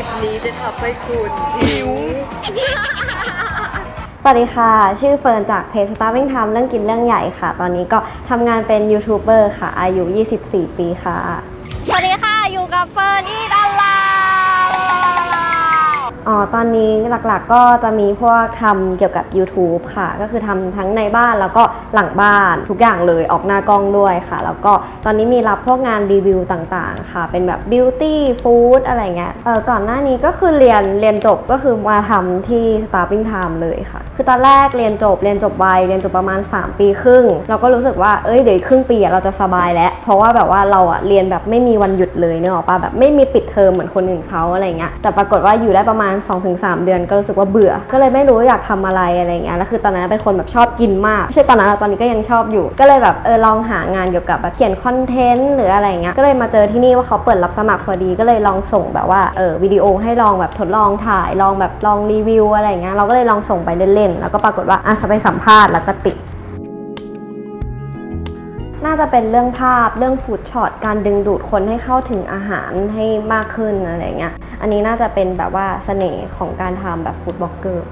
ลิปนี้จะทำให้คุณหิว สวัสดีค่ะ ชื่อเฟิร์นจากเพจ Starving Time เรื่องกินเรื่องใหญ่ค่ะ ตอนนี้ก็ทำงานเป็นยูทูบเบอร์ค่ะ อายุ 24 ปีค่ะ สวัสดีค่ะ อยู่กับเฟิร์นอีดอลลา อ๋อตอนนี้หลักๆก็จะมีพวกทำเกี่ยวกับ YouTube ค่ะ ก็คือทำทั้งในบ้านแล้วก็หลังบ้านทุกอย่างเลยออกหน้ากล้องด้วยค่ะ แล้วก็ตอนนี้มีรับพวกงานรีวิวต่างๆ ค่ะ เป็นแบบ Beauty Food อะไรเงี้ยเออก่อนหน้านี้ก็คือเรียนเรียนจบก็คือมาทำที่ Starving Time เลยค่ะ คือตอนแรกเรียนจบเรียนจบไวเรียนจบประมาณ 3 ปีครึ่ง เราก็รู้สึกว่าเอ้ยเดี๋ยวครึ่งปีเราจะสบายแล้ว เพราะว่าแบบว่าเราอะเรียนแบบไม่มีวันหยุดเลยเนอะป่ะแบบไม่มีปิดเทอมเหมือนคนอื่นเขาอะไรเงี้ยแต่ปรากฏว่าอยู่ได้ประมาณ2-3 เดือนก็รู้สึกว่าเบื่อ ก็เลยไม่รู้อยากทำอะไรอะไรเงี้ยแล้วคือตอนนั้นเป็นคนแบบชอบกินมากไม่ใช่ตอนนั้นตอนนี้ก็ยังชอบอยู่ ก็เลยแบบเออลองหางานเกี่ยวกับแบบเขียนคอนเทนต์หรืออะไรเงี้ยก็เลยมาเจอที่นี่ว่าเขาเปิดรับสมัครพอดีก็เลยลองส่งแบบว่าเออวิดีโอให้ลองแบบทดลองถ่ายลองแบบลองรีวิวอะไรเงี้ยเราก็เลยลองส่งไปเล่นๆแล้วก็ปรากฏว่าอะไปสัมภาษณ์แล้วก็ติด น่าจะเป็นเรื่องภาพเรื่องฟูดช็อตการดึงดูดคนให้เข้าถึงอาหารให้มากขึ้นอะไรเงี้ย อันนี้น่าจะเป็นแบบว่าเสน่ห์ของการทำแบบฟูดบล็อกเกอร์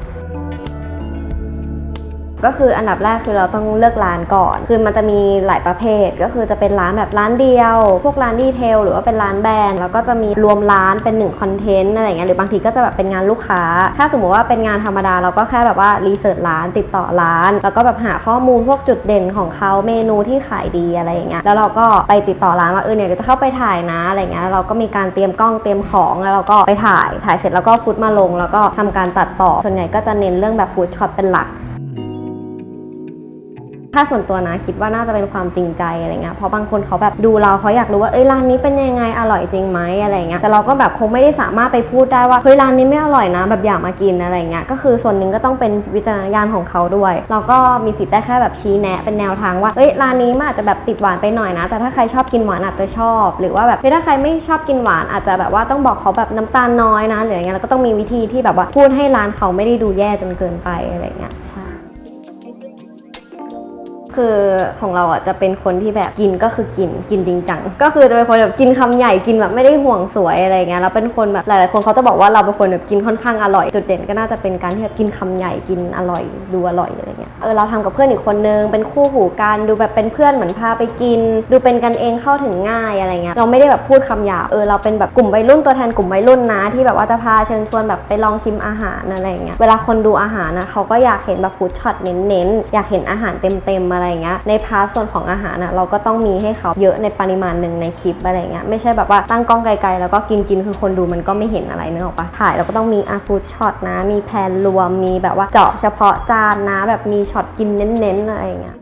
ก็คืออันดับแรกคือเราต้องเลือกร้านก่อน คือมันจะมีหลายประเภท ก็คือจะเป็นร้านแบบร้านเดียว พวกร้านดีเทลหรือว่าเป็นร้านแบรนด์แล้วก็จะมีรวมร้านเป็นหนึ่งคอนเทนต์อะไรอย่างเงี้ยหรือบางทีก็จะแบบเป็นงานลูกค้า ถ้าสมมติว่าเป็นงานธรรมดาเราก็แค่แบบว่ารีเสิร์ชร้านติดต่อร้าน แล้วก็แบบหาข้อมูลพวกจุดเด่นของเขาเมนูที่ขายดีอะไรอย่างเงี้ยแล้วเราก็ไปติดต่อร้านว่าเออเนี่ยเดี๋ยวจะเข้าไปถ่ายนะอะไรเงี้ยเราก็มีการเตรียมกล้องเตรียมของแล้วเราก็ไปถ่ายถ่ายเสร็จแล้วก็ฟุตมาลง แล้วก็ทำการตัดต่อส่วนใหญ่ก็จะเน้นเรื่องแบบฟู้ดช็อตเป็นหลัก ถ้าส่วนตัวนะคิดว่าน่าจะเป็นความจริงใจอะไรเงี้ยเพราะบางคนเขาแบบดูเราเขาอยากรู้ว่าเอ้ยร้านนี้เป็นยังไงอร่อยจริงไหมอะไรเงี้ยแต่เราก็แบบคงไม่ได้สามารถไปพูดได้ว่าเฮ้ยร้านนี้ไม่อร่อยนะ แบบอยากมากินอะไรเงี้ยก็คือส่วนหนึ่งก็ต้องเป็นวิจารณญาณของเขาด้วย เราก็มีสิทธิ์ได้แค่แบบชี้แนะเป็นแนวทางว่าเอ้ยร้านนี้มันอาจจะแบบติดหวานไปหน่อยนะ แต่ถ้าใครชอบกินหวานอาจจะชอบ หรือว่าแบบถ้าใครไม่ชอบกินหวานอาจจะแบบว่าต้องบอกเขาแบบน้ำตาลน้อยนะหรืออะไรเงี้ยแล้วก็ต้องมีวิธีที่แบบว่าพูดให้ร้านเขาไม่ได้ดูแย่จนเกินไปอะไรเงี้ย คือของเราอะจะเป็นคนที่แบบกินก็คือกินกินจริงจังก็คือจะเป็นคนแบบกินคำใหญ่กินแบบไม่ได้ห่วงสวยอะไรเงี้ยแล้วเป็นคนแบบหลายๆคนเขาจะบอกว่าเราเป็นคนแบบกินค่อนข้างอร่อยจุดเด่นก็น่าจะเป็นการที่แบบกินคำใหญ่กินอร่อยดูอร่อยอะไรเงี้ย เออเราทำกับเพื่อนอีกคนนึงเป็นคู่หูกันดูแบบเป็นเพื่อนเหมือนพาไปกิน ดูเป็นกันเองเข้าถึงง่ายอะไรเงี้ยเราไม่ได้แบบพูดคำหยาบเออเราเป็นแบบกลุ่มวัยรุ่นตัวแทนกลุ่มวัยรุ่นนะ ที่แบบว่าจะพาเชิญชวนแบบไปลองชิมอาหารอะไรเงี้ยเวลาคนดูอาหารนะเขาก็อยากเห็นแบบฟู้ดช็อตเน้นๆอยากเห็นอาหารเต็มๆอะไรเงี้ยในพาร์ทส่วนของอาหารนะเราก็ต้องมีให้เขาเยอะในปริมาณหนึ่งในคลิปอะไรเงี้ยไม่ใช่แบบว่าตั้งกล้องไกลๆแล้วก็กินกินคือคนดูมันก็ไม่เห็นอะไรนึกออกปะถ่ายเราก็ต้องมีอาฟู้ดช็อตนะมีแพนรวมมีแบบว่าเจาะเฉพาะจานนะแบบมีช็อตกินเน้นๆอะไรเงี้ย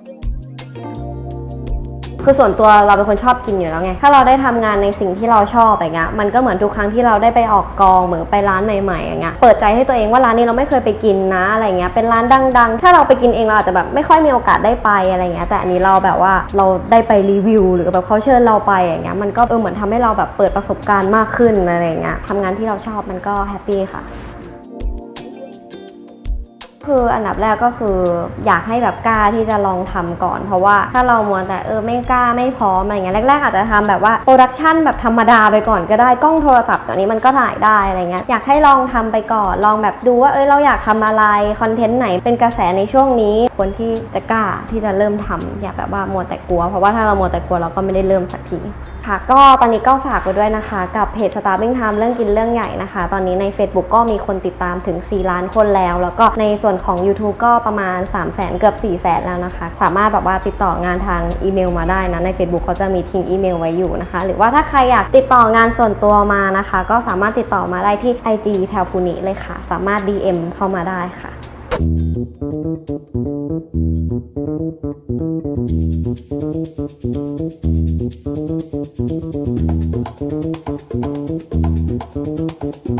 คือส่วนตัวเราเป็นคนชอบกินอยู่แล้วไง ถ้าเราได้ทำงานในสิ่งที่เราชอบอย่างเงี้ย มันก็เหมือนทุกครั้งที่เราได้ไปออกกองเหมือนไปร้านใหม่ๆอย่างเงี้ย เปิดใจให้ตัวเองว่าร้านนี้เราไม่เคยไปกินนะอะไรเงี้ย เป็นร้านดัง ๆ ถ้าเราไปกินเองเราอาจจะแบบไม่ค่อยมีโอกาสได้ไปอะไรเงี้ย แต่อันนี้เราแบบว่าเราได้ไปรีวิว หรือแบบเขาเชิญเราไปอย่างเงี้ย มันก็เออเหมือนทำให้เราแบบเปิดประสบการณ์มากขึ้นอะไรเงี้ยทำงานที่เราชอบมันก็แฮปปี้ค่ะ คืออันดับแรกก็คืออยากให้แบบกล้าที่จะลองทำก่อน เพราะว่าถ้าเรามัวแต่เออไม่กล้าไม่พร้อมอะไรเงี้ยแรกๆอาจจะทำแบบว่าโปรดักชันแบบธรรมดาไปก่อนก็ได้กล้องโทรศัพท์ตัวนี้มันก็ถ่ายได้อะไรเงี้ยอยากให้ลองทำไปก่อนลองแบบดูว่าเออเราอยากทำอะไรคอนเทนต์ไหนเป็นกระแสในช่วงนี้ควรที่จะกล้าที่จะเริ่มทำอย่าแบบว่ามัวแต่กลัว เพราะว่าถ้าเรามัวแต่กลัวเราก็ไม่ได้เริ่มสักทีค่ะก็ตอนนี้ก็ฝากไว้ด้วยนะคะ กับเพจ Starving Time เรื่องกินเรื่องใหญ่นะคะ ตอนนี้ใน Facebook ก็มีคนติดตามถึง 4 ล้านคนแล้ว แล้วก็ในส่วนวนของ YouTube ก็ประมาณ 3 0 0แสนเกือบ4 0 0แสนแล้วนะคะ สามารถแบบว่าติดต่องานทางอีเมลมาได้นะใน Facebook เขาจะมีทิ้งอีเมลไว้อยู่นะคะ หรือว่าถ้าใครอยากติดต่องานส่วนตัวมานะคะ ก็สามารถติดต่อมาได้ที่ IG แพลพูนิเลยค่ะ สามารถ DM เข้ามาได้ค่ะ